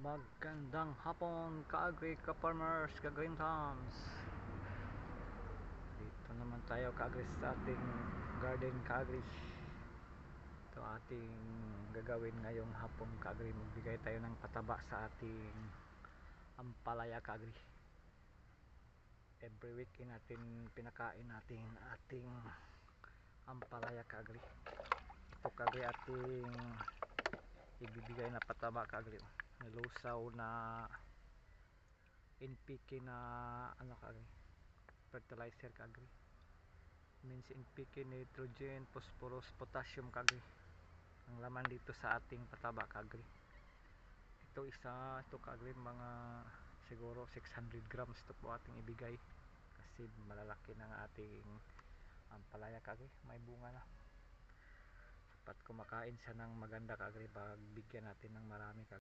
Magandang hapon ka-agri ka-farmers ka-green thumbs Dito naman tayo ka-agri sa ating garden ka-agri. Ito ating gagawin ngayong hapon ka-agri. Magbigay tayo ng pataba sa ating ampalaya ka-agri. Every week natin pinakain natin ating ampalaya ka-agri. Ito ka-agri ating pataba ka-agri nilusaw na NPK na ano kagri fertilizer kagri means NPK nitrogen, phosphorus, potassium kagri ang laman dito sa ating pataba kagri ito isa ito kagri mga siguro 600 grams ito po ating ibigay. Kasi malalaki ng ating ampalaya kagri may bunga na dapat kumakain siya ng maganda kagri bigyan natin ng marami kagri